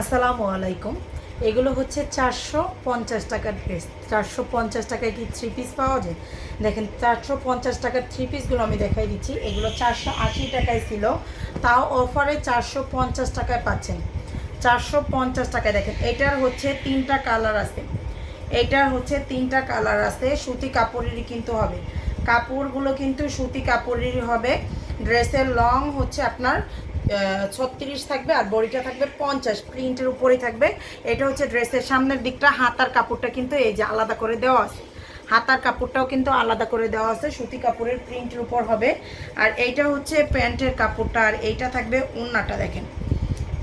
আসসালামু আলাইকুম। এগুলো হচ্ছে চারশো পঞ্চাশ টাকার ড্রেস চারশো পঞ্চাশ টাকায় কি থ্রি পিস পাওয়া যায়? দেখেন, চারশো পঞ্চাশ টাকার থ্রি পিসগুলো আমি দেখাই দিচ্ছি। এগুলো চারশো আশি টাকায় ছিল। তাও অফারে চারশো পঞ্চাশ টাকায় পাচ্ছেন। চারশো পঞ্চাশ টাকায় দেখেন, এটার হচ্ছে তিনটা কালার আছে। এটার হচ্ছে তিনটা কালার আছে, সুতি কাপড়েরই কিন্তু হবে। কাপড়গুলো কিন্তু সুতি কাপড়েরই হবে। ড্রেসের লং হচ্ছে আপনার ছত্রিশ থাকবে আর বড়িটা থাকবে পঞ্চাশ। প্রিন্টের উপরেই থাকবে। এটা হচ্ছে ড্রেসের সামনের দিকটা, হাতার কাপড়টা কিন্তু এই যে আলাদা করে দেওয়া আছে। হাতার কাপড়টাও কিন্তু আলাদা করে দেওয়া আছে, সুতি কাপড়ের প্রিন্টের উপর হবে। আর এইটা হচ্ছে প্যান্টের কাপড়টা, আর এইটা থাকবে উন্নাটা দেখেন।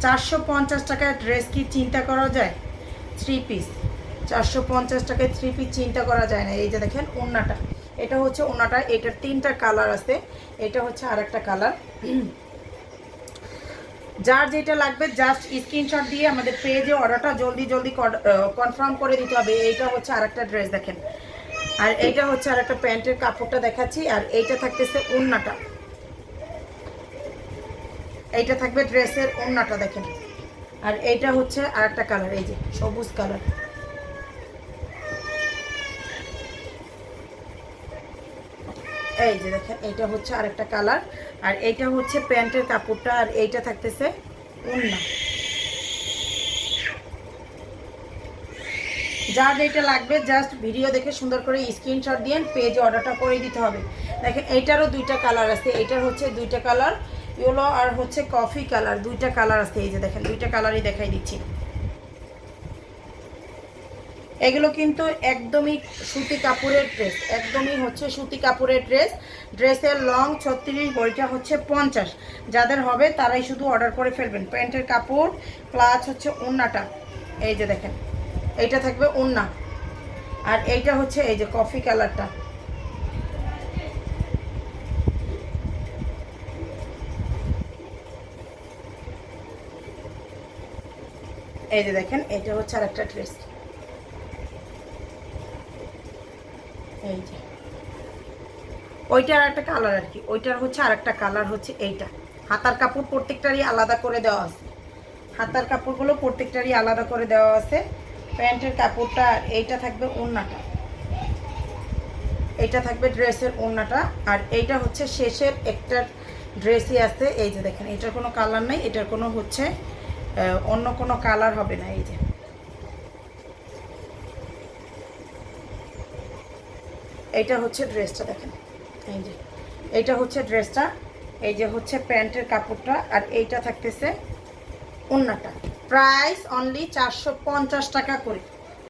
চারশো পঞ্চাশ টাকায় ড্রেস কি চিন্তা করা যায়? থ্রি পিস চারশো পঞ্চাশ টাকায় থ্রি পিস চিন্তা করা যায় না। এই যে দেখেন ওন্নাটা এটা হচ্ছে ওন্নাটা এটার তিনটা কালার আছে। এটা হচ্ছে আর একটা কালার যার যেটা লাগবে জাস্ট স্ক্রিনশট দিয়ে আমাদের পেজে অর্ডারটা জলদি জলদি কনফার্ম করে দিতে হবে। এইটা হচ্ছে আরেকটা ড্রেস দেখেন। আর এইটা হচ্ছে আরেকটা প্যান্টের কাপড়টা দেখাচ্ছি, আর এইটা থাকতেছে ওন্নাটা এইটা থাকবে ড্রেসের ওন্নাটা দেখেন। আর এইটা হচ্ছে আর একটা কালার এই যে সবুজ কালার এই যে দেখেন, এইটা হচ্ছে আরেকটা কালার আর এইটা হচ্ছে প্যান্টের কাপড়টা, আর এইটা থাকতেছে উন্না যার যেটা লাগবে জাস্ট ভিডিও দেখে সুন্দর করে স্ক্রিনশট দিয়ে পেজে অর্ডারটা করে দিতে হবে। দেখেন, এইটারও দুইটা কালার আছে, এইটার হচ্ছে দুইটা কালার ইয়েলো আর হচ্ছে কফি কালার দুইটা কালার আছে। এই যে দেখেন, দুইটা কালারই দেখাই দিচ্ছি। এগুলো কিন্তু একদমই সুতি কাপড়ের ড্রেস একদমই হচ্ছে সুতি কাপড়ের ড্রেস ড্রেসের লং ছত্রিশ, বইটা হচ্ছে পঞ্চাশ। যাদের হবে তারাই শুধু অর্ডার করে ফেলবেন। প্যান্টের কাপড় প্লাস হচ্ছে ওন্নাটা এই যে দেখেন, এইটা থাকবে ওন্না আর এইটা হচ্ছে এই যে কফি কালারটা এই যে দেখেন এটা হচ্ছে আর একটা ড্রেস এই যে। ওইটার একটা কালার আর কি। ওইটার হচ্ছে আর একটা কালার হচ্ছে এইটা। হাতার কাপড় প্রত্যেকটারই আলাদা করে দেওয়া আছে। হাতার কাপড়গুলো প্রত্যেকটারই আলাদা করে দেওয়া আছে। প্যান্টের কাপড়টা এইটা থাকবে ওড়নাটা। এইটা থাকবে ড্রেসের ওড়নাটা। আর এইটা হচ্ছে শেষের একটা ড্রেসই আছে। এই যে দেখেন, এটার কোনো কালার নেই। এটার কোনো হচ্ছে অন্য কোনো কালার হবে না। এই যে। এইটা হচ্ছে ড্রেসটা দেখেন। এই যে এইটা হচ্ছে ড্রেসটা এই যে হচ্ছে প্যান্টের কাপড়টা, আর এইটা থাকতেছে ওন্নাটা প্রাইস অনলি চারশো পঞ্চাশ টাকা করে।